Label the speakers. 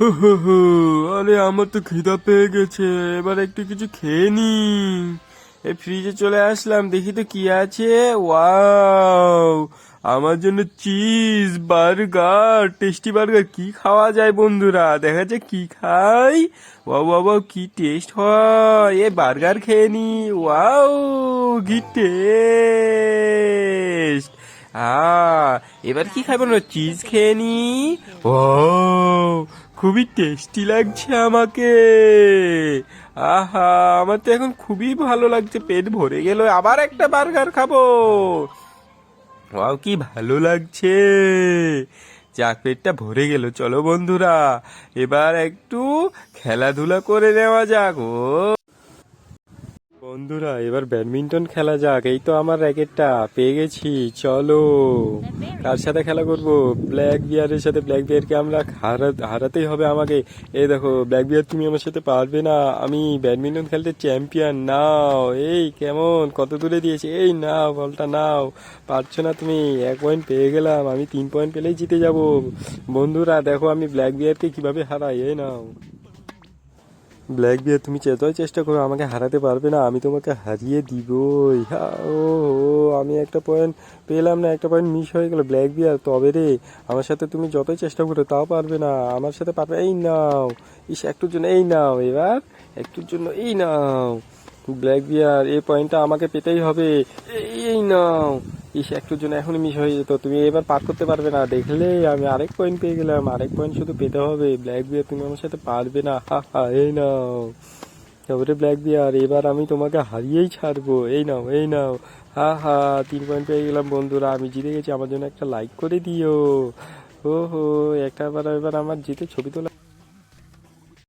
Speaker 1: আরে, আমার তো খিদা পেয়ে গেছে। এবার একটু কিছু খেয়ে নি। এই ফ্রিজে চলে আসলাম। দেখি তো কি আছে। ওয়াও! আমার জন্য চিজ বার্গার টেস্টি বার্গার কি খাওয়া যায় বন্ধুরা? দেখা যাচ্ছে কি খাই। ওয়াও বাবা কি টেস্ট হয়। এ বার্গার খেয়ে নি। ওয়াও, কি টেস্ট আহ, এবার কি খাব না চিজ খেয়ে নি। ও খুবই টেস্টি লাগছে আমাকে। আহা, আমার তো এখন খুবই ভালো লাগছে, পেট ভরে গেল, আবার একটা বার্গার খাব। কি ভালো লাগছে। যাক পেটটা ভরে গেল, চলো বন্ধুরা, এবার একটু খেলাধুলা করে নেওয়া যাক, ও। বন্ধুরা, এবার ব্যাডমিন্টন খেলা যাক। এই তো আমার র্যাকেটটা, পেয়ে গেছি, চলো। কার সাথে খেলা করব? ব্ল্যাক বিয়ারের সাথে। ব্ল্যাক বিয়ারকে আমরা হারা- হারাতেই হবে আমাকে। এই দেখো ব্ল্যাক বিয়ার তুমি আমার সাথে পারবে না। আমি ব্যাডমিন্টন খেলতে চ্যাম্পিয়ন নাও। এই কেমন? কত দূরে দিয়েছে? এই নাও, বলটা নাও। পারছ না তুমি? এক পয়েন্ট পেয়ে গেলাম। আমি তিন পয়েন্ট পেলেই জিতে যাব। বন্ধুরা, দেখো আমি ব্ল্যাক বিয়ারকে কীভাবে হারাই? এই নাও। ব্ল্যাক বিয়ার তুমি যতই চেষ্টা করো আমাকে হারাতে পারবে না আমি তোমাকে হারিয়ে দিবই। হা, ও আমি একটা পয়েন্ট পেলাম না একটা পয়েন্ট মিস হয়ে গেল ব্ল্যাক বিয়ার তবে রে আমার সাথে তুমি যতই চেষ্টা করো তাও পারবে না আমার সাথে পারবে এই নাও ইস একটুর জন্য এই নাও এবার একটুর জন্য এই নাও। ব্ল্যাক বিয়ার এই পয়েন্টটা আমাকে পেতেই হবে এই নাও। ইস একটুর জন্য এখনই মিস হয়ে যেত। তুমি এবার পার করতে পারবে না। দেখলে আমি আরেক পয়েন্ট পেয়ে গেলাম। আরেক পয়েন্ট শুধু পেতে হবে। ব্ল্যাক বিয়ার তুমি আমার সাথে পারবে না। হা হা, এই নাও। তারপরে ব্ল্যাক বিয়ার এবার আমি তোমাকে হারিয়েই ছাড়বো। এই নাও এই নাও। হা হা, তিন পয়েন্ট পেয়ে গেলাম বন্ধুরা। আমি জিতে গেছি। আমার জন্য একটা লাইক করে দিও। ও হো একটা বার এবার আমার জিতে ছবি তোলা